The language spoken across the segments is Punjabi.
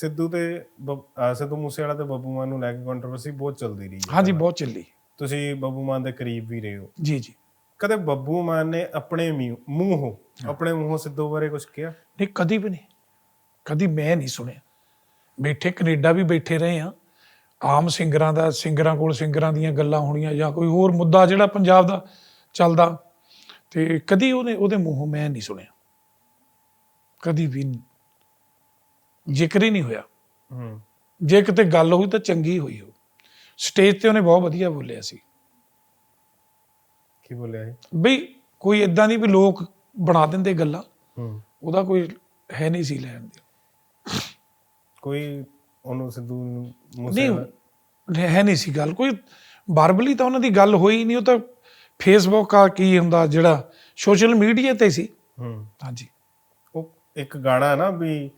ਸਿੱਧੂ ਤੇ ਬੱਬ- ਅਹ ਸਿੱਧੂ ਮੂਸੇਵਾਲਾ ਤੇ ਬੱਬੂ ਮਾਨ ਨੂੰ ਲੈ ਕੇ ਕੰਟਰੋਵਰਸੀ ਬਹੁਤ ਚੱਲਦੀ ਰਹੀ ਹੈ ਹਾਂਜੀ ਬਹੁਤ ਚੱਲੀ। ਤੁਸੀਂ ਬੱਬੂ ਮਾਨ ਦੇ ਕਰੀਬ ਵੀ ਰਹੇ ਹੋ। ਜੀ ਜੀ। ਕਦੇ ਬੱਬੂ ਮਾਨ ਨੇ ਆਪਣੇ ਮੀਂਹ- ਮੂੰਹੋਂ ਆਪਣੇ ਮੂੰਹੋਂ ਸਿੱਧੂ ਬਾਰੇ ਕੁਝ ਕਿਹਾ? ਨਹੀਂ ਕਦੀ ਵੀ ਨਹੀਂ। ਕਦੀ ਮੈਂ ਨਹੀਂ ਸੁਣਿਆ। ਬੈਠੇ ਕੈਨੇਡਾ ਵੀ ਬੈਠੇ ਰਹੇ ਆ ਆਮ ਸਿੰਗਰਾਂ ਦਾ ਸਿੰਗਰਾਂ ਕੋਲ ਸਿੰਗਰਾਂ ਦੀਆਂ ਗੱਲਾਂ ਹੋਣੀਆਂ ਜਾਂ ਕੋਈ ਹੋਰ ਮੁੱਦਾ ਜਿਹੜਾ ਪੰਜਾਬ ਦਾ ਚੱਲਦਾ। ਤੇ ਕਦੀ ਉਹਨੇ ਉਹਦੇ ਮੂੰਹੋਂ ਮੈਂ ਨਹੀਂ ਸੁਣਿਆ। ਕਦੀ ਵੀ ਨਹੀਂ। ਜ਼ਿਕਰ ਹੀ ਨਹੀਂ ਹੋਇਆ। ਹੂੰ। ਜੇ ਕਿਤੇ ਗੱਲ ਹੋਈ ਤਾਂ ਚੰਗੀ ਹੋਈ ਹੋ ਸਟੇਜ ਤੇ ਉਹਨੇ ਬਹੁਤ ਵਧੀਆ ਬੋਲਿਆ ਸੀ। ਕੀ ਬੋਲਿਆ ਇਹ? ਬਈ ਕੋਈ ਇਦਾਂ ਦੀ ਵੀ ਲੋਕ ਬਣਾ ਦਿੰਦੇ ਗੱਲਾਂ ਹੂੰ। ਉਹਦਾ ਕੋਈ ਹੈ ਨਹੀਂ ਸੀ ਲੈਣ ਦੇ ਕੋਈ ਉਹਨੂੰ ਸਿੱਧੂ ਨੂੰ ਮੂਸੇਵਾਲਾ ਹੈ ਨਹੀਂ ਸੀ ਗੱਲ। ਕੋਈ ਵਰਬਲੀ ਤਾਂ ਉਹਨਾਂ ਦੀ ਗੱਲ ਹੋਈ ਨਹੀਂ ਉਹ ਤਾਂ ਫੇਸਬੁੱਕ ਆ ਕੀ ਹੁੰਦਾ ਜਿਹੜਾ ਸੋਸ਼ਲ ਮੀਡੀਆ ਤੇ ਸੀ। ਹੂੰ। ਹਾਂਜੀ। ਉਹ ਇੱਕ ਗਾਣਾ ਹੈ ਨਾ ਵੀ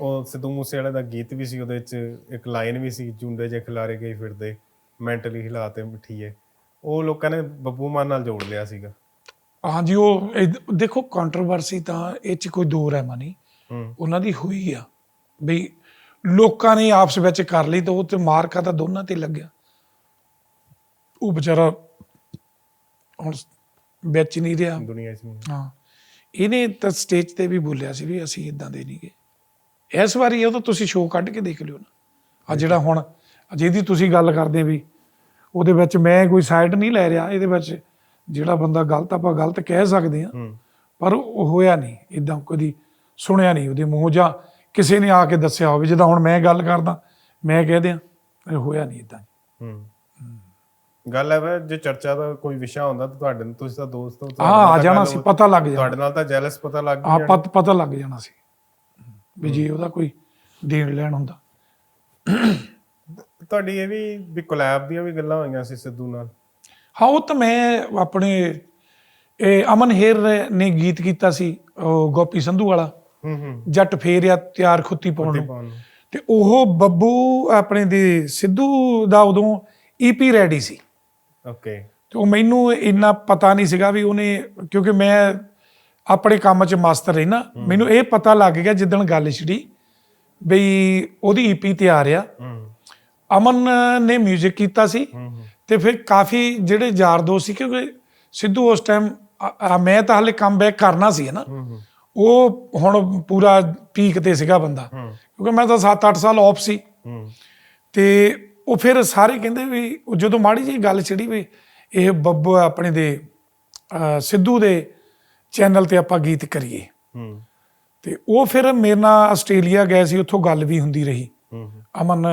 ਉਹ ਸਿੱਧੂ ਮੂਸੇਵਾਲੇ ਦਾ ਗੀਤ ਵੀ ਸੀ ਉਹਦੇ ਵਿੱਚ ਇੱਕ ਲਾਈਨ ਵੀ ਸੀ ਜੁੰਡੇ ਜੇ ਖਿਲਾਰੇ ਗਏ ਫਿਰਦੇ ਮੈਂਟਲੀ ਹਿਲਾਤੇ ਮਿੱਠੀਏ ਉਹ ਲੋਕਾਂ ਨੇ ਬੱਬੂ ਮਾਨ ਨਾਲ ਜੋੜ ਲਿਆ ਸੀਗਾ। ਹਾਂਜੀ ਉਹ ਇਹ- ਦੇਖੋ ਕੰਟਰੋਵਰਸੀ ਤਾਂ ਇਹ ਚ ਕੋਈ ਦੋ ਰਹਿਮਾ ਨਹੀਂ। ਹੂੰ। ਉਹਨਾਂ ਦੀ ਹੋਈ ਆ। ਬਈ ਲੋਕਾਂ ਨੇ ਆਪਸ ਵਿੱਚ ਕਰ ਲਈ ਤਾਂ ਉਹ ਤੇ ਮਾਰਕਾ ਤਾਂ ਦੋਨਾਂ ਤੇ ਲੱਗਿਆ। ਉਹ ਵਿਚਾਰਾ ਹੁਣ ਵਿੱਚ ਨਹੀਂ ਰਿਹਾ। ਦੁਨੀਆ 'ਚ ਨਹੀਂ। ਹਾਂ। ਇਹਨੇ ਤਾਂ ਸਟੇਜ ਤੇ ਵੀ ਬੋਲਿਆ ਸੀ ਵੀ ਅਸੀਂ ਇਦਾਂ ਦੇ ਨਹੀਂਗੇ ਇਸ ਵਾਰੀ ਉਹ ਤਾਂ ਤੁਸੀਂ ਸ਼ੋਅ ਕੱਢ ਕੇ ਦੇਖ ਲਿਓ ਨਾ। ਆ ਜਿਹੜਾ ਹੁਣ ਜਿਹਦੀ ਤੁਸੀਂ ਗੱਲ ਕਰਦੇ ਵੀ ਉਹਦੇ ਵਿੱਚ ਮੈਂ ਕੋਈ ਸਾਈਡ ਨਹੀਂ ਲੈ ਰਿਹਾ ਇਹਦੇ ਵਿੱਚ ਜਿਹੜਾ ਬੰਦਾ ਗਲਤ ਆਪਾਂ ਗਲਤ ਕਹਿ ਸਕਦੇ ਆ ਹੂੰ। ਪਰ ਉਹ ਹੋਇਆ ਨਹੀਂ ਇਦਾਂ ਕਦੀ ਸੁਣਿਆ ਨਹੀਂ ਉਹਦੇ ਮੂੰਹ ਜਾਂ ਕਿਸੇ ਨੇ ਆ ਕੇ ਦੱਸਿਆ ਹੋਵੇ ਜਿੱਦਾਂ ਹੁਣ ਮੈਂ ਗੱਲ ਕਰਦਾ ਮੈਂ ਕਹਿ ਦਿਆਂ ਇਹ ਹੋਇਆ ਨਹੀਂ ਇਦਾਂ ਹੂੰ। ਗੱਲ ਹੈ ਵਾ ਜੇ ਚਰਚਾ ਦਾ ਕੋਈ ਵਿਸ਼ਾ ਹੁੰਦਾ ਤਾਂ ਤੁਹਾਡੇ ਨੂੰ ਤੁਸੀਂ ਤਾਂ ਦੋਸਤ ਹੋ ਆ ਆ ਜਾਣਾ ਸੀ ਪਤਾ ਲੱਗ ਜਾਣਾ। ਤੁਹਾਡੇ ਨਾਲ ਤਾਂ ਜੈਲਸ ਪਤਾ ਲੱਗ ਆ ਗਿਆ। ਪਤ ਪਤਾ ਲੱਗ ਜਾਣਾ ਸੀ। ਵੀ ਜੇ ਉਹਦਾ ਕੋਈ ਦੇਣ ਲੈਣ ਹੁੰਦਾ। ਤੁਹਾਡੀ ਇਹ ਵੀ ਵੀ ਕੋਲੈਬ ਦੀਆਂ ਵੀ ਗੱਲਾਂ ਹੋਈਆਂ ਸੀ ਸਿੱਧੂ ਨਾਲ? ਹਾਂ ਉਹ ਤਾਂ ਮੈਂ ਆਪਣੇ ਇਹ ਅਮਨ ਹੇਰ ਨੇ ਗੀਤ ਕੀਤਾ ਸੀ ਉਹ ਗੋਪੀ ਸੰਧੂ ਵਾਲਾ। ਹੂੰ ਹੂੰ। ਜੱਟ ਫੇਰਿਆ ਤਿਆਰ ਖੁੱਤੀ ਪਾਉਣ ਨੂੰ। ਤੇ ਉਹ ਬੱਬੂ ਆਪਣੇ ਦੇ ਸਿੱਧੂ ਦਾ ਉਦੋਂ ਈਪੀ ਰੈਡੀ ਸੀ। ਓਕੇ। ਤੇ ਉਹ ਮੈਨੂੰ ਇੰਨਾ ਪਤਾ ਨਹੀਂ ਸੀਗਾ ਵੀ ਉਹਨੇ ਕਿਉਂਕਿ ਮੈਂ ਆਪਣੇ ਕੰਮ 'ਚ ਮਸਤ ਰਹਿਣਾ ਮੈਨੂੰ ਇਹ ਪਤਾ ਲੱਗ ਗਿਆ ਜਿੱਦਣ ਗੱਲ ਛਿੜੀ ਬਈ ਉਹਦੀ ਈਪੀ ਤਿਆਰ ਆ। ਅਮਨ ਨੇ 뮤직 ਕੀਤਾ ਸੀ ਤੇ ਫਿਰ ਕਾਫੀ ਜਿਹੜੇ ਯਾਰ ਦੋਸਤ ਸੀ ਕਿਉਂਕਿ ਸਿੱਧੂ ਉਸ ਟਾਈਮ ਮੈਂ ਤਾਂ ਹਲੇ ਕਮਬੈਕ ਕਰਨਾ ਸੀ ਨਾ। ਉਹ ਹੁਣ ਪੂਰਾ ਪੀਕ ਤੇ ਸੀਗਾ ਬੰਦਾ। ਕਿਉਂਕਿ ਮੈਂ ਤਾਂ 7-8 ਸਾਲ ਆਫ ਸੀ। ਤੇ ਉਹ ਫਿਰ ਸਾਰੇ ਕਹਿੰਦੇ ਵੀ ਜਦੋਂ ਮਾੜੀ ਜਿਹੀ ਗੱਲ ਛਿੜੀ ਵੀ ਇਹ ਬੱਬੂ ਆਪਣੇ ਦੇ ਸਿੱਧੂ ਦੇ ਚੈਨਲ ਤੇ ਆਪਾਂ ਗੀਤ ਕਰੀਏ। ਹੂੰ। ਤੇ ਉਹ ਫਿਰ ਮੇਰੇ ਨਾਲ ਆਸਟ੍ਰੇਲੀਆ ਗਏ ਸੀ ਉੱਥੋਂ ਗੱਲ ਵੀ ਹੁੰਦੀ ਰਹੀ। ਹੂੰ ਅਮਨ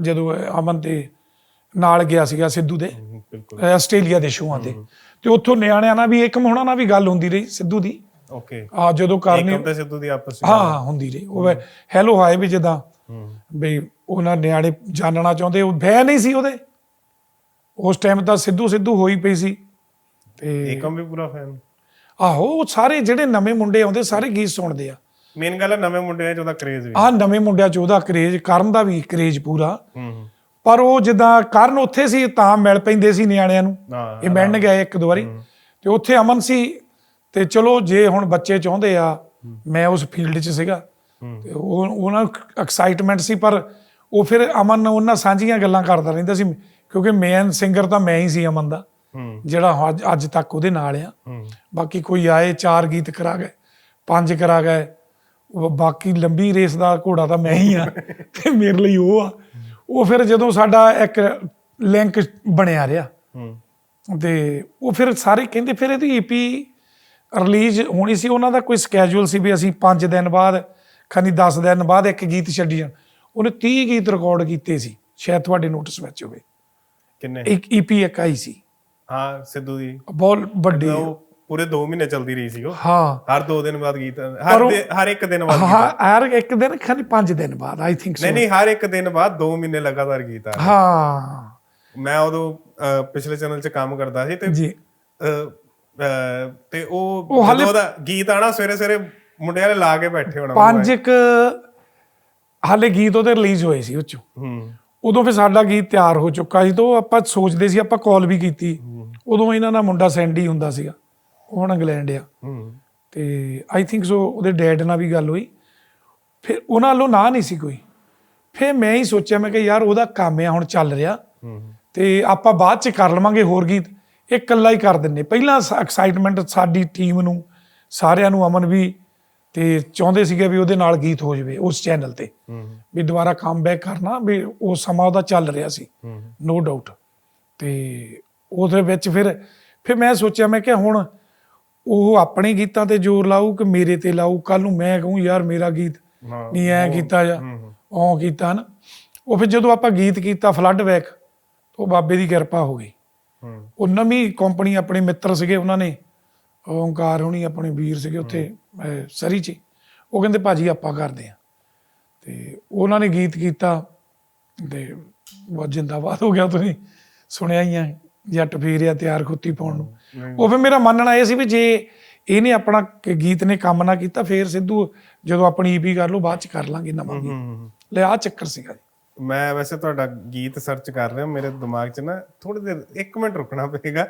ਜਦੋਂ ਅਮਨ ਦੇ ਨਾਲ ਗਿਆ ਸੀਗਾ ਸਿੱਧੂ ਦੇ ਆਸਟ੍ਰੇਲੀਆ ਦੇ ਸ਼ੋਆਂ ਤੇ। ਤੇ ਉੱਥੋਂ ਨਿਆਣਿਆਂ ਨਾਲ ਵੀ ਇੱਕ ਮੋਹਣਾ ਨਾਲ ਵੀ ਗੱਲ ਹੁੰਦੀ ਰਹੀ ਸਿੱਧੂ ਦੀ। ਓਕੇ। ਆ ਜਦੋਂ ਕਰਨੀ ਤੇ ਸਿੱਧੂ ਦੀ ਆਪਸ ਵਿੱਚ ਹਾਂ ਹਾਂ ਹੁੰਦੀ ਰਹੀ। ਉਹ ਹੈਲੋ ਹਾਏ ਵੀ ਜਦਾਂ ਬਈ ਉਹਨਾਂ ਨਿਆਣੇ ਜਾਣਨਾ ਚਾਹੁੰਦੇ ਉਹ ਭੈ ਨਹੀਂ ਸੀ ਉਹਦੇ। ਉਸ ਟਾਈਮ ਤਾਂ ਸਿੱਧੂ ਸਿੱਧੂ ਹੋਈ ਪਈ ਸੀ। ਤੇ ਏਕਮ ਵੀ ਪੂਰਾ ਫੈਨ ਆਹੋ ਉਹ ਸਾਰੇ ਜਿਹੜੇ ਨਵੇਂ ਮੁੰਡੇ ਆਉਂਦੇ ਸਾਰੇ ਗੀਤ ਸੁਣਦੇ ਆ। ਮੇਨ ਗੱਲ ਹੈ ਨਵੇਂ ਮੁੰਡਿਆਂ 'ਚ ਉਹਦਾ ਕਰੇਜ਼ ਵੀ। ਆਹ ਨਵੇਂ ਮੁੰਡਿਆਂ 'ਚ ਉਹਦਾ ਕਰੇਜ ਕਰਨ ਦਾ ਵੀ ਕਰੇਜ ਪੂਰਾ। ਹੂੰ ਹੂੰ। ਪਰ ਉਹ ਜਿੱਦਾਂ ਕਰਨ ਉੱਥੇ ਸੀ ਤਾਂ ਮਿਲ ਪੈਂਦੇ ਸੀ ਨਿਆਣਿਆਂ ਨੂੰ। ਹਾਂ ਇਹ ਮਿਲਣ ਗਏ ਇੱਕ ਦੋ ਵਾਰੀ। ਤੇ ਉੱਥੇ ਅਮਨ ਸੀ ਤੇ ਚਲੋ ਜੇ ਹੁਣ ਬੱਚੇ ਚਾਹੁੰਦੇ ਆ ਮੈਂ ਉਸ ਫੀਲਡ 'ਚ ਸੀਗਾ। ਤੇ ਉਹ ਉਹਨਾਂ ਨੂੰ ਐਕਸਾਈਟਮੈਂਟ ਸੀ ਪਰ ਉਹ ਫਿਰ ਅਮਨ ਉਹਨਾਂ ਸਾਂਝੀਆਂ ਗੱਲਾਂ ਕਰਦਾ ਰਹਿੰਦਾ ਸੀ। ਕਿਉਂਕਿ ਮੇਨ ਸਿੰਗਰ ਤਾਂ ਮੈਂ ਹੀ ਸੀ ਅਮਨ ਦਾ। ਜਿਹੜਾ ਅੱਜ ਅੱਜ ਤੱਕ ਉਹਦੇ ਨਾਲ ਆ। ਬਾਕੀ ਕੋਈ ਆਏ ਚਾਰ ਗੀਤ ਕਰਾ ਗਏ ਪੰਜ ਕਰਾ ਗਏ ਬਾਕੀ ਲੰਬੀ ਰੇਸ ਦਾ ਘੋੜਾ ਤਾਂ ਮੈਂ ਹੀ ਆ ਤੇ ਮੇਰੇ ਲਈ ਉਹ ਆ। ਉਹ ਫਿਰ ਜਦੋਂ ਸਾਡਾ ਇੱਕ ਲਿੰਕ ਬਣਿਆ ਰਿਹਾ ਤੇ ਉਹ ਫਿਰ ਸਾਰੇ ਕਹਿੰਦੇ ਫਿਰ ਇਹਦੀ ਈਪੀ ਰਿਲੀਜ਼ ਹੋਣੀ ਸੀ। ਉਹਨਾਂ ਦਾ ਕੋਈ ਸਕੇਜੂਲ ਸੀ ਵੀ ਅਸੀਂ 5 ਦਿਨ ਬਾਅਦ ਖਨੀ 10 ਦਿਨ ਬਾਅਦ ਇੱਕ ਗੀਤ ਛੱਡੀ ਜਾਣ। ਉਹਨੇ 30 ਗੀਤ ਰਿਕਾਰਡ ਕੀਤੇ ਸੀ ਸ਼ਾਇਦ ਤੁਹਾਡੇ ਨੋਟਿਸ ਵਿੱਚ ਹੋਵੇ। ਕਿੰਨੇ? ਇੱਕ ਈਪੀ ਇੱਕ ਆਈ ਸੀ। ਹਾਂ ਸਿੱਧੂ ਦੀ। ਬਹੁਤ ਵੱਡੀ। ਉਹ ਪੂਰੇ 2 ਮਹੀਨੇ ਚੱਲਦੀ ਰਹੀ ਸੀ ਉਹ। ਹਾਂ। ਹਰ 2 ਦਿਨ ਬਾਅਦ ਗੀਤ ਹਰ ਹਰ ਇੱਕ ਦਿਨ ਬਾਅਦ ਹਾਂ ਹਰ ਇੱਕ ਦਿਨ ਖਨੀ 5 ਦਿਨ ਬਾਅਦ ਆਈ ਥਿੰਕ ਨਹੀਂ ਸੋ ਨਹੀਂ ਹਰ ਇੱਕ ਦਿਨ ਬਾਅਦ 2 ਮਹੀਨੇ ਲਗਾਤਾਰ ਗੀਤ ਆ। ਹਾਂ। ਮੈਂ ਉਦੋਂ ਪਿਛਲੇ ਚੈਨਲ 'ਚ ਕੰਮ ਕਰਦਾ ਸੀ ਤੇ ਜੀ। ਤੇ ਉਹ ਉਹਦਾ ਗੀਤ ਆਣਾ ਸਵੇਰੇ ਸਵੇਰੇ ਮੁੰਡਿਆਂ ਨੇ ਲਾ ਕੇ ਬੈਠੇ ਹੋਣਾ ਪੰਜ ਇੱਕ ਹਾਲੇ ਗੀਤ ਉਹਦੇ ਰਿਲੀਜ਼ ਹੋਏ ਸੀ ਉਹ 'ਚੋਂ। ਹੂੰ। ਉਦੋਂ ਫਿਰ ਸਾਡਾ ਗੀਤ ਤਿਆਰ ਹੋ ਚੁੱਕਾ ਸੀ ਤੋਂ ਆਪਾਂ ਸੋਚਦੇ ਸੀ ਆਪਾਂ ਕਾਲ ਵੀ ਕੀਤੀ। ਉਦੋਂ ਇਹਨਾਂ ਦਾ ਮੁੰਡਾ ਸੈਂਡੀ ਹੁੰਦਾ ਸੀਗਾ ਉਹ ਹੁਣ ਇੰਗਲੈਂਡ ਆ। ਹੂੰ। ਤੇ ਆਈ ਥਿੰਕ ਸੋ ਉਹਦੇ ਡੈਡ ਨਾਲ ਵੀ ਗੱਲ ਹੋਈ। ਫਿਰ ਉਹਨਾਂ ਵੱਲੋਂ ਨਾ ਨਹੀਂ ਸੀ ਕੋਈ। ਫਿਰ ਮੈਂ ਹੀ ਸੋਚਿਆ ਮੈਂ ਕਿ ਯਾਰ ਉਹਦਾ ਕੰਮ ਆ ਹੁਣ ਚੱਲ ਰਿਹਾ। ਹੂੰ। ਤੇ ਆਪਾਂ ਬਾਅਦ ਚ ਕਰ ਲਵਾਂਗੇ ਹੋਰ ਗੀਤ। ਇਹ ਇਕੱਲਾ ਹੀ ਕਰ ਦਿੰਨੇ ਪਹਿਲਾਂ ਐਕਸਾਈਟਮੈਂਟ ਸਾਡੀ ਟੀਮ ਨੂੰ ਸਾਰਿਆਂ ਨੂੰ ਅਮਨ ਵੀ ਤੇ ਚਾਹੁੰਦੇ ਸੀਗੇ ਵੀ ਉਹਦੇ ਨਾਲ ਗੀਤ ਹੋ ਜਾਵੇ ਉਸ ਚੈਨਲ ਤੇ। ਵੀ ਦੁਬਾਰਾ ਕਮਬੈਕ ਕਰਨਾ ਵੀ ਉਹ ਸਮਾਂ ਉਹਦਾ ਚੱਲ ਰਿਹਾ ਸੀ। ਨੋ ਡਾਊਟ ਤੇ ਉਹਦੇ ਵਿੱਚ ਫਿਰ ਫਿਰ ਮੈਂ ਸੋਚਿਆ ਮੈਂ ਕਿ ਹੁਣ ਉਹ ਆਪਣੇ ਗੀਤਾਂ ਤੇ ਜ਼ੋਰ ਲਾਊ ਕਿ ਮੇਰੇ ਤੇ ਲਾਊ? ਕੱਲ ਨੂੰ ਮੈਂ ਕਹੂੰ ਯਾਰ ਮੇਰਾ ਗੀਤ ਨਹੀਂ ਐ ਕੀਤਾ ਜਾਂ ਉਹ ਕੀਤਾ ਨਾ। ਉਹ ਫਿਰ ਜਦੋਂ ਆਪਾਂ ਗੀਤ ਕੀਤਾ ਫਲੱਡ ਬੈਕ ਉਹ ਬਾਬੇ ਦੀ ਕਿਰਪਾ ਹੋ ਗਈ। ਉਹ ਨਵੀਂ ਕੰਪਨੀ ਆਪਣੇ ਮਿੱਤਰ ਸੀਗੇ ਉਹਨਾਂ ਨੇ ਓੰਕਾਰ ਹੋਣੀ ਆਪਣੇ ਵੀਰ ਸੀਗੇ ਉੱਥੇ ਸਰੀ ਚ। ਉਹ ਕਹਿੰਦੇ ਭਾਜੀ ਆਪਾਂ ਕਰਦੇ ਆ। ਤੇ ਉਹਨਾਂ ਨੇ ਗੀਤ ਕੀਤਾ ਤੇ ਬਹੁਤ ਜਿੰਦਾਬਾਦ ਹੋ ਗਿਆ ਤੁਸੀਂ ਸੁਣਿਆ ਹੀ ਆ। ਜੱਟ ਫੇਰਿਆ ਤਿਆਰ ਖੁੱਤੀ ਪਾਉਣ ਨੂੰ। ਉਹ ਫਿਰ ਮੇਰਾ ਮੰਨਣਾ ਇਹ ਸੀ ਵੀ ਜੇ ਇਹਨੇ ਆਪਣਾ ਗੀਤ ਨੇ ਕੰਮ ਨਾ ਕੀਤਾ ਫੇਰ ਸਿੱਧੂ ਜਦੋਂ ਆਪਣੀ ਈਪੀ ਕਰ ਲਓ ਬਾਅਦ ਚ ਕਰ ਲਾਂਗੇ ਨਵਾਂ ਗੀਤ। ਲੈ ਆ ਚੱਕਰ ਸੀਗਾ। ਮੈਂ ਵੈਸੇ ਤੁਹਾਡਾ ਗੀਤ ਸਰਚ ਕਰ ਰਿਹਾ ਮੇਰੇ ਦਿਮਾਗ 'ਚ ਨਾ ਥੋੜੀ ਦੇਰ 1 ਮਿੰਟ ਰੁਕਣਾ ਪਏਗਾ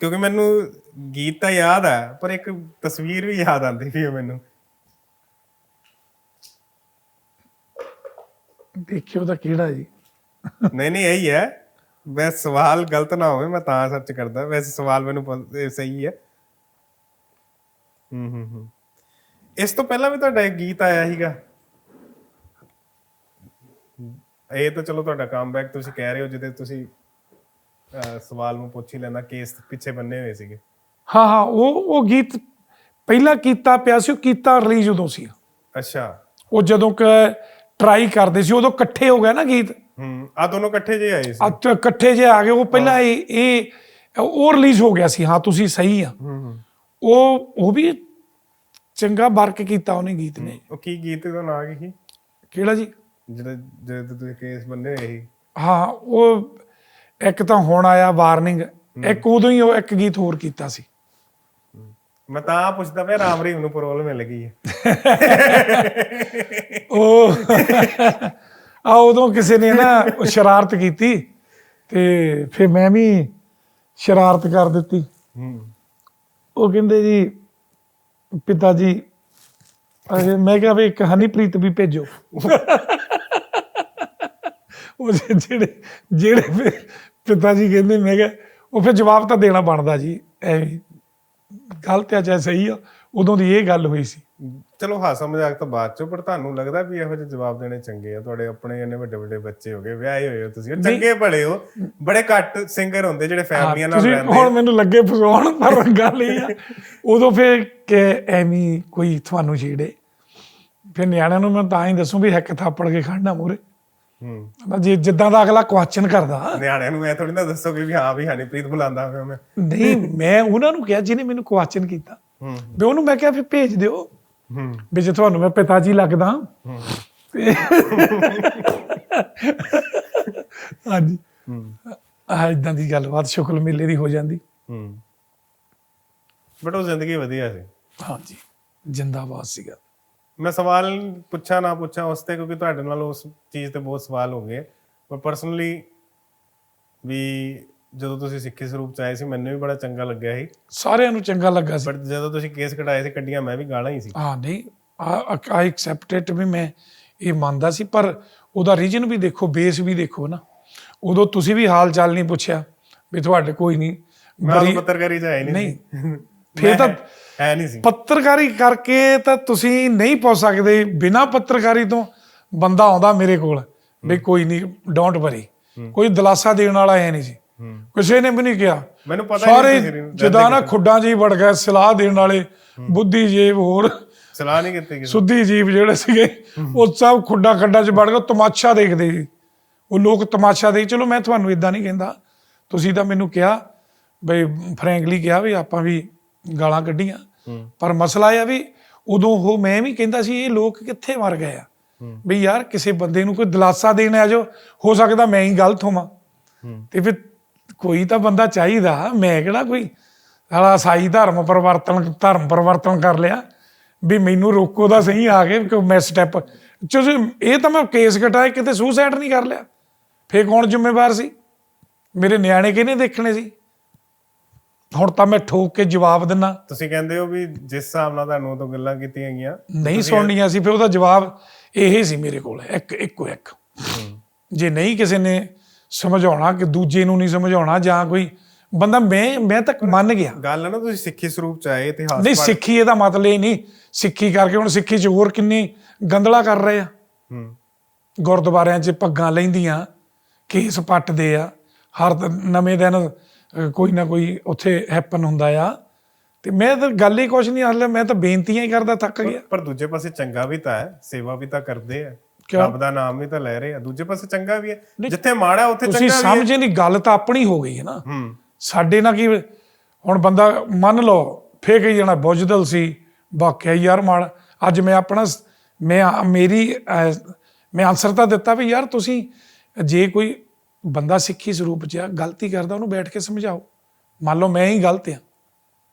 ਕਿਉਂਕਿ ਮੈਨੂੰ ਗੀਤ ਤਾਂ ਯਾਦ ਆ ਪਰ ਇੱਕ ਤਸਵੀਰ ਵੀ ਯਾਦ ਆਉਂਦੀ ਵੀ ਮੈਨੂੰ। ਦੇਖਿਓ ਤਾਂ ਕਿਹੜਾ ਜੀ। ਨਹੀਂ ਨਹੀਂ ਇਹੀ ਹੈ। ਵੈਸੇ ਸਵਾਲ ਗਲਤ ਨਾ ਹੋਵੇ ਮੈਂ ਤਾਂ ਸਰਚ ਕਰਦਾ। ਵੈਸੇ ਸਵਾਲ ਮੈਨੂੰ ਇਹ ਸਹੀ ਹੈ। ਹੂੰ ਹੂੰ ਹੂੰ। ਇਸ ਤੋਂ ਪਹਿਲਾਂ ਵੀ ਤੁਹਾਡਾ ਇੱਕ ਗੀਤ ਆਇਆ ਸੀਗਾ। ਇਹ ਤਾਂ ਚਲੋ ਤੁਹਾਡਾ ਕਮਬੈਕ ਤੁਸੀਂ ਕਹਿ ਰਹੇ ਹੋ ਜਿਹਦੇ ਤੁਸੀਂ ਅਹ, ਸਵਾਲ ਨੂੰ ਪੁੱਛ ਹੀ ਲੈਣਾ ਕੇਸ ਪਿੱਛੇ ਬੰਨੇ ਹੋਏ ਸੀਗੇ। ਹਾਂ ਹਾਂ ਉਹ ਉਹ ਗੀਤ ਪਹਿਲਾਂ ਕੀਤਾ ਪਿਆ ਸੀ ਉਹ ਕੀਤਾ ਰਿਲੀਜ਼ ਉਦੋਂ ਸੀ। ਅੱਛਾ। ਉਹ ਜਦੋਂ ਕ ਟਰਾਈ ਕਰਦੇ ਸੀ ਉਦੋਂ ਇਕੱਠੇ ਹੋ ਗਏ ਨਾ ਗੀਤ। ਹੂੰ ਆ ਦੋਨੋਂ ਇਕੱਠੇ ਜੇ ਆਏ ਸੀ। ਤੇ ਇਕੱਠੇ ਜੇ ਆ ਗਏ ਉਹ ਪਹਿਲਾਂ ਇਹ ਇਹ ਉਹ ਰਿਲੀਜ਼ ਹੋ ਗਿਆ ਸੀ। ਹਾਂ ਤੁਸੀਂ ਸਹੀ ਆ। ਹੂੰ ਹੂੰ। ਉਹ ਉਹ ਵੀ ਚੰਗਾ ਵਰਕ ਕੀਤਾ ਉਹਨੇ ਗੀਤ ਨੇ। ਉਹ ਕੀ ਗੀਤ ਦਾ ਨਾਂ ਕੀ ਸੀ? ਕਿਹੜਾ ਜੀ? ਜਿਹੜੇ ਜਿਹੜੇ ਤੇ ਤੁਸੀਂ ਕੇਸ ਬੰਨੇ ਹੋਏ ਸੀ। ਹਾਂ ਉਹ ਇੱਕ ਤਾਂ ਹੁਣ ਆਇਆ ਵਾਰਨਿੰਗ ਇੱਕ ਉਦੋਂ ਹੀ ਉਹ ਇੱਕ ਗੀਤ ਹੋਰ ਕੀਤਾ ਸੀ। ਮੈਂ ਤਾਂ ਪੁੱਛਦਾ ਪਿਆ ਰਾਮ ਰਹੀਮ ਨੂੰ ਪਰੋਲ ਮਿਲ ਗਈ ਹੈ। ਉਹ ਆ ਉਦੋਂ ਕਿਸੇ ਨੇ ਨਾ ਸ਼ਰਾਰਤ ਕੀਤੀ ਤੇ ਫਿਰ ਮੈਂ ਵੀ ਸ਼ਰਾਰਤ ਕਰ ਦਿੱਤੀ। ਹੂੰ। ਉਹ ਕਹਿੰਦੇ ਜੀ ਪਿਤਾ ਜੀ ਅਰੇ ਮੈਂ ਕਿਹਾ ਵੀ ਇੱਕ ਹਨੀਪ੍ਰੀਤ ਵੀ ਭੇਜੋ। ਉਹ ਜਿਹੜੇ ਜਿਹੜੇ ਫਿਰ ਪਿਤਾ ਜੀ ਕਹਿੰਦੇ ਮੈਂ ਕਿਹਾ ਉਹ ਫਿਰ ਜਵਾਬ ਤਾਂ ਦੇਣਾ ਬਣਦਾ ਜੀ ਐਵੇਂ ਗਲਤ ਆ ਚਾਹੇ ਸਹੀ ਆ ਉਦੋਂ ਦੀ ਇਹ ਗੱਲ ਹੋਈ ਸੀ। ਚਲੋ ਹਾਸਾ ਮਜ਼ਾਕ ਤਾਂ ਬਾਅਦ ਚੋਂ ਪਰ ਤੁਹਾਨੂੰ ਲੱਗਦਾ ਵੀ ਇਹੋ ਜਿਹੇ ਜਵਾਬ ਦੇਣੇ ਚੰਗੇ ਆ? ਤੁਹਾਡੇ ਆਪਣੇ ਇੰਨੇ ਵੱਡੇ ਵੱਡੇ ਬੱਚੇ ਹੋ ਗਏ ਵਿਆਹੇ ਹੋਏ ਹੋ ਤੁਸੀਂ ਉਹ ਚੰਗੇ ਭਲੇ ਹੋ ਬੜੇ ਘੱਟ ਸਿੰਗਰ ਹੁੰਦੇ ਜਿਹੜੇ ਫੈਮਲੀਆਂ ਨਾਲ ਰਹਿੰਦੇ ਹੁਣ ਮੈਨੂੰ ਲੱਗੇ ਫਸਾਉਣ ਪਰ ਗੱਲ ਇਹ ਆ ਉਦੋਂ ਫਿਰ ਕਿ ਐਵੇਂ ਕੋਈ ਤੁਹਾਨੂੰ ਛੇੜੇ। ਫਿਰ ਨਿਆਣਿਆਂ ਨੂੰ ਮੈਂ ਤਾਂ ਹੀ ਦੱਸੂ ਵੀ ਹੱਕ ਥਾਪੜ ਕੇ ਖੜਨਾ ਮੂਰੇ ਹੂੰ। ਜੇ ਜਿੱਦਾਂ ਦਾ ਅਗਲਾ ਕੁਐਸਚਨ ਕਰਦਾ। ਨਿਆਣਿਆਂ ਨੂੰ ਐ ਥੋੜੀ ਨਾ ਦੱਸੋਗੇ ਵੀ ਹਾਂ ਵੀ ਹਨੀਪ੍ਰੀਤ ਬੁਲਾਉਂਦਾ ਹੋਇਆ ਮੈਂ। ਨਹੀਂ ਮੈਂ ਉਹਨਾਂ ਨੂੰ ਕਿਹਾ ਜਿਹਨੇ ਮੈਨੂੰ ਕੁਐਸਚਨ ਕੀਤਾ। ਹੂੰ। ਵੀ ਉਹਨੂੰ ਮੈਂ ਕਿਹਾ ਫਿਰ ਭੇਜ ਦਿਓ। ਹੂੰ ਵੀ ਜੇ ਤੁਹਾਨੂੰ ਮੈਂ ਪਿਤਾ ਜੀ ਲੱਗਦਾ ਹੂੰ ਤੇ ਹਾਂਜੀ। ਹੂੰ ਆ ਇਦਾਂ ਦੀ ਗੱਲਬਾਤ ਸ਼ੁਕਲ ਮੇਲੇ ਦੀ ਹੋ ਜਾਂਦੀ। ਹੂੰ। ਬਟ ਉਹ ਜ਼ਿੰਦਗੀ ਵਧੀਆ ਸੀ। ਹਾਂਜੀ ਜਿੰਦਾਬਾਦ ਸੀਗਾ। ਮੈਂ ਸਵਾਲ ਪੁੱਛਾਂ ਨਾ ਪੁੱਛਾਂ ਉਸ ਤੇ ਕਿਉਂਕਿ ਤੁਹਾਡੇ ਨਾਲ ਉਸ ਚੀਜ਼ ਤੇ ਬਹੁਤ ਸਵਾਲ ਹੋ ਗਏ। ਪਰ ਪਰਸਨਲੀ ਵੀ ਜਦੋਂ ਤੁਸੀਂ ਸਿੱਖੀ ਸਰੂਪ ਚ ਆਏ ਸੀ ਮੈਨੂੰ ਵੀ ਬੜਾ ਚੰਗਾ ਲੱਗਿਆ ਸੀ। ਸਾਰਿਆਂ ਨੂੰ ਚੰਗਾ ਲੱਗਾ ਸੀ। ਬਟ ਜਦੋਂ ਤੁਸੀਂ ਕੇਸ ਕਢਾਏ ਸੀ ਕੱਢੀਆਂ ਮੈਂ ਵੀ ਗਾਲਾਂ ਹੀ ਸੀ। ਹਾਂ ਨਹੀਂ ਆਈ ਐਕਸੈਪਟਡ ਵੀ ਮੈਂ ਇਹ ਮੰਨਦਾ ਸੀ ਪਰ ਉਹਦਾ ਰੀਜਨ ਵੀ ਦੇਖੋ ਬੇਸ ਵੀ ਦੇਖੋ ਨਾ। ਉਦੋਂ ਤੁਸੀਂ ਵੀ ਹਾਲ ਚਾਲ ਨਹੀਂ ਪੁੱਛਿਆ ਵੀ ਤੁਹਾਡੇ ਕੋਈ ਨਹੀਂ। ਮੈਂ ਪੱਤਰਕਾਰੀ ਚ ਆਇਆ ਨਹੀਂ। ਫੇਰ ਤਾਂ ਹੈ ਨਹੀਂ ਸੀ। ਪੱਤਰਕਾਰੀ ਕਰਕੇ ਤਾਂ ਤੁਸੀਂ ਨਹੀਂ ਪੁੱਛ ਸਕਦੇ ਬਿਨਾ ਪੱਤਰਕਾਰੀ ਤੋਂ ਬੰਦਾ ਆਉਂਦਾ ਮੇਰੇ ਕੋਲ ਵੀ ਕੋਈ ਨਹੀਂ ਡੋਂਟ ਵਰੀ ਕੋਈ ਦਿਲਾਸਾ ਦੇਣ ਵਾਲਾ ਐ ਨਹੀਂ ਸੀ। ਹੂੰ ਕਿਸੇ ਨੇ ਵੀ ਨਹੀਂ ਕਿਹਾ। ਮੈਨੂੰ ਪਤਾ ਸਾਰੇ ਜਿੱਦਾਂ ਨਾ ਖੁੱਡਾਂ 'ਚ ਹੀ ਵੜ ਗਏ ਸਲਾਹ ਦੇਣ ਵਾਲੇ ਬੁੱਧੀ ਜੀਵ ਹੋਰ। ਸਲਾਹ ਨਹੀਂ ਕੀਤੀ ਕਿਸੇ ਸੁੱਧੀ ਜੀਵ ਜਿਹੜੇ ਸੀਗੇ ਉਹ ਸਭ ਖੁੱਡਾਂ ਖੱਡਾਂ 'ਚ ਵੜ ਗਏ ਤਮਾਸ਼ਾ ਦੇਖਦੇ ਸੀ। ਉਹ ਲੋਕ ਤਮਾਸ਼ਾ ਦੇ ਚਲੋ ਮੈਂ ਤੁਹਾਨੂੰ ਇਦਾਂ ਨਹੀਂ ਕਹਿੰਦਾ। ਤੁਸੀਂ ਤਾਂ ਮੈਨੂੰ ਕਿਹਾ ਬਈ ਫਰੈਂਕਲੀ ਕਿਹਾ ਵੀ ਆਪਾਂ ਵੀ ਗਾਲਾਂ ਕੱਢੀਆਂ। ਪਰ ਮਸਲਾ ਇਹ ਆ ਵੀ ਉਦੋਂ ਉਹ ਮੈਂ ਵੀ ਕਹਿੰਦਾ ਸੀ ਇਹ ਲੋਕ ਕਿੱਥੇ ਮਰ ਗਏ ਆ। ਵੀ ਯਾਰ ਕਿਸੇ ਬੰਦੇ ਨੂੰ ਕੋਈ ਦਿਲਾਸਾ ਦੇਣ ਆ ਜੋ ਹੋ ਸਕਦਾ ਮੈਂ ਹੀ ਗਲਤ ਹੋਵਾਂ। ਤੇ ਫਿਰ ਕੋਈ ਤਾਂ ਬੰਦਾ ਚਾਹੀਦਾ ਮੈਂ ਕਿਹੜਾ ਕੋਈ ਸਾਲਾ ਸਾਈ ਧਰਮ ਪਰਿਵਰਤਨ ਧਰਮ ਪਰਿਵਰਤਨ ਕਰ ਲਿਆ ਵੀ ਮੈਨੂੰ ਰੋਕੋ ਦਾ ਸਹੀ ਆ ਗਏ ਕਿ ਮੈਂ ਸਟੈਪ ਤੁਸੀਂ ਇਹ ਤਾਂ ਮੈਂ ਕੇਸ ਘਟਾਇਆ ਕਿਤੇ ਸੁਸਾਈਡ ਨਹੀਂ ਕਰ ਲਿਆ। ਫੇਰ ਕੌਣ ਜ਼ਿੰਮੇਵਾਰ ਸੀ? ਮੇਰੇ ਨਿਆਣੇ ਕਿਹਨੇ ਦੇਖਣੇ ਸੀ? ਹੁਣ ਤਾਂ ਮੈਂ ਠੋਕ ਕੇ ਜਵਾਬ ਦਿੰਨਾ। ਤੁਸੀਂ ਕਹਿੰਦੇ ਹੋ ਵੀ ਜਿਸ ਹਿਸਾਬ ਨਾਲ ਤੁਹਾਨੂੰ ਉਦੋਂ ਗੱਲਾਂ ਕੀਤੀਆਂ ਗਈਆਂ ਨਹੀਂ ਸੁਣਨੀਆਂ ਸੀ ਫਿਰ ਉਹਦਾ ਜਵਾਬ ਇਹ ਸੀ ਮੇਰੇ ਕੋਲ ਇੱਕ ਇੱਕੋ ਇੱਕ। ਜੇ ਨਹੀਂ ਕਿਸੇ ਨੇ ਸਮਝਾਉਣਾ ਕਿ ਦੂਜੇ ਨੂੰ ਨਹੀਂ ਸਮਝਾਉਣਾ ਜਾਂ ਕੋਈ ਬੰਦਾ ਮੈਂ ਮੈਂ ਤਾਂ ਮੰਨ ਗਿਆ। ਗੱਲ ਨਾ ਤੁਸੀਂ ਸਿੱਖੀ ਸਰੂਪ ਚ ਆਏ ਇਤਿਹਾਸ ਨਹੀਂ ਸਿੱਖੀ ਇਹਦਾ ਮਤਲਬ ਇਹ ਨਹੀਂ। ਸਿੱਖੀ ਕਰਕੇ ਹੁਣ ਸਿੱਖੀ 'ਚ ਹੋਰ ਕਿੰਨੀ ਗੰਦਲਾ ਕਰ ਰਹੇ ਆ। ਹੂੰ। ਗੁਰਦੁਆਰਿਆਂ 'ਚ ਪੱਗਾਂ ਲੈਂਦੀਆਂ ਕੇਸ ਪੱਟਦੇ ਆ। ਹਰ ਨਵੇਂ ਦਿਨ ਕੋਈ ਨਾ ਕੋਈ ਉੱਥੇ ਹੈਪਨ ਹੁੰਦਾ ਆ। ਤੇ ਮੈਂ ਤਾਂ ਗੱਲ ਹੀ ਕੁਛ ਨਹੀਂ ਹਲੇ ਮੈਂ ਤਾਂ ਬੇਨਤੀਆਂ ਹੀ ਕਰਦਾ ਥੱਕ ਗਿਆ। ਪਰ ਦੂਜੇ ਪਾਸੇ ਚੰਗਾ ਵੀ ਤਾਂ ਹੈ ਸੇਵਾ ਵੀ ਤਾਂ ਕਰਦੇ ਆ? ਰੱਬ ਦਾ ਨਾਮ ਵੀ ਤਾਂ ਲੈ ਰਹੇ ਆ। ਦੂਜੇ ਪਾਸੇ ਚੰਗਾ ਵੀ ਹੈ। ਜਿੱਥੇ ਮਾੜਾ ਉੱਥੇ ਤੁਸੀਂ ਚੰਗਾ ਵੀ ਹੈ। ਸਮਝੇ ਨਹੀਂ ਗੱਲ ਤਾਂ ਆਪਣੀ ਹੋ ਗਈ ਹੈ ਨਾ। ਹੂੰ। ਸਾਡੇ ਨਾਲ ਕੀ ਹੁਣ ਬੰਦਾ ਮੰਨ ਲਓ ਫੇਰ ਕਹੀ ਜਾਣਾ ਬੁਝਦਲ ਸੀ। ਵਾਕਿਆ ਹੀ ਯਾਰ ਮਾੜ ਅੱਜ ਮੈਂ ਆਪਣਾ ਮੈਂ ਆ- ਮੇਰੀ ਮੈਂ ਆਨਸਰ ਤਾਂ ਦਿੱਤਾ ਵੀ ਯਾਰ ਤੁਸੀਂ ਜੇ ਕੋਈ ਬੰਦਾ ਸਿੱਖੀ ਸਰੂਪ ਚ ਆ ਗਲਤੀ ਕਰਦਾ ਉਹਨੂੰ ਬੈਠ ਕੇ ਸਮਝਾਓ। ਮੰਨ ਲਓ ਮੈਂ ਹੀ ਗਲਤ ਆ।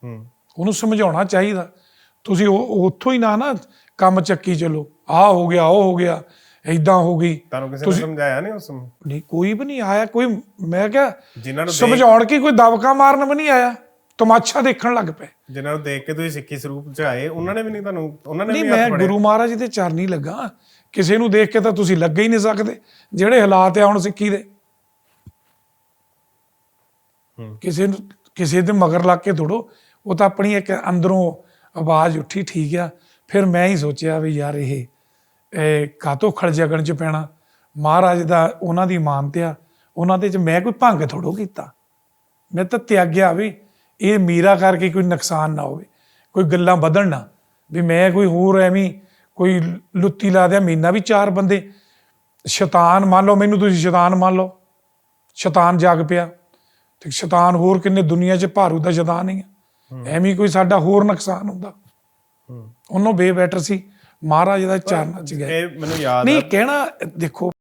ਹੂੰ। ਉਹਨੂੰ ਸਮਝਾਉਣਾ ਚਾਹੀਦਾ। ਤੁਸੀਂ ਉਹ ਉੱਥੋਂ ਹੀ ਨਾ ਨਾ ਕੰਮ ਚੱਕੀ ਚਲੋ। ਆਹ ਹੋ ਗਿਆ ਉਹ ਹੋ ਗਿਆ। ਐਦਾਂ ਹੋ ਗਈ। ਤੁਹਾਨੂੰ ਕਿਸੇ ਨੇ ਸਮਝਾਇਆ ਨਹੀਂ ਉਸ ਨੂੰ? ਨਹੀਂ ਕੋਈ ਵੀ ਨਹੀਂ ਆਇਆ ਕੋਈ ਮੈਂ ਕਿਹਾ ਜਿਨ੍ਹਾਂ ਨੂੰ ਦੇਖ ਸਮਝਾਉਣ ਕੀ ਕੋਈ ਦਬਕਾ ਮਾਰਨ ਵੀ ਨਹੀਂ ਆਇਆ? ਤਮਾਸ਼ਾ ਦੇਖਣ ਲੱਗ ਪਏ। ਜਿਨ੍ਹਾਂ ਨੂੰ ਦੇਖ ਕੇ ਤੁਸੀਂ ਸਿੱਖੀ ਸਰੂਪ ਚ ਆਏ ਉਹਨਾਂ ਨੇ ਵੀ ਨਹੀਂ ਤੁਹਾਨੂੰ ਉਹਨਾਂ ਨੇ ਨਹੀਂ ਵੀ ਮੈਂ ਹੱਥ ਗੁਰੂ ਮਹਾਰਾਜ ਦੇ ਚਰਨੀ ਲੱਗਾ। ਕਿਸੇ ਨੂੰ ਦੇਖ ਕੇ ਤਾਂ ਤੁਸੀਂ ਲੱਗ ਹੀ ਨਹੀਂ ਸਕਦੇ ਜਿਹੜੇ ਹਾਲਾਤ ਆ ਹੁਣ ਸਿੱਖੀ ਦੇ। ਹੂੰ। ਕਿਸੇ ਨੂੰ ਕਿਸੇ ਦੇ ਮਗਰ ਲੱਗ ਕੇ ਥੋੜੋ ਉਹ ਤਾਂ ਆਪਣੀ ਇੱਕ ਅੰਦਰੋਂ ਆਵਾਜ਼ ਉੱਠੀ ਠੀਕ ਆ। ਫਿਰ ਮੈਂ ਹੀ ਸੋਚਿਆ ਵੀ ਯਾਰ ਇਹ ਕਾਤੋਂ ਖੜ ਜਗਣ ਚ ਪੈਣਾ? ਮਹਾਰਾਜ ਦਾ ਉਹਨਾਂ ਦੀ ਮਾਨਤਿਆ ਉਹਨਾਂ ਦੇ ਚ ਮੈਂ ਕੋਈ ਭੰਗ ਥੋੜੋ ਕੀਤਾ। ਮੈਂ ਤਾਂ ਤਿਆਗਿਆ ਵੀ ਇਹ ਮੀਰਾ ਕਰਕੇ ਕੋਈ ਨੁਕਸਾਨ ਨਾ ਹੋਵੇ। ਕੋਈ ਗੱਲਾਂ ਵਧਣ ਨਾ। ਵੀ ਮੈਂ ਕੋਈ ਹੋਰ ਐਵੇਂ ਕੋਈ ਲੁੱਤੀ ਲਾ ਦਿਆ ਮਹੀਨਾ ਵੀ ਚਾਰ ਬੰਦੇ। ਸ਼ੈਤਾਨ ਮੰਨ ਲਓ ਮੈਨੂੰ ਤੁਸੀਂ ਸ਼ੈਤਾਨ ਮੰਨ ਲਓ। ਸ਼ੈਤਾਨ ਜਾਗ ਪਿਆ। ਤੇ ਸ਼ੈਤਾਨ ਹੋਰ ਕਿੰਨੇ ਦੁਨੀਆ 'ਚ ਭਾਰੂ ਦਾ ਸ਼ੈਤਾਨ ਹੀ ਆ। ਐਵੇਂ ਕੋਈ ਸਾਡਾ ਹੋਰ ਨੁਕਸਾਨ ਹੁੰਦਾ। ਉਹਨੂੰ ਬੇ ਬੈਟਰ ਸੀ। ਮਹਾਰਾਜ ਦਾ ਚਰਨਾਂ 'ਚ ਗਏ ਇਹ ਮੈਨੂੰ ਯਾਦ ਨਹੀਂ ਕਹਿਣਾ ਦੇਖੋ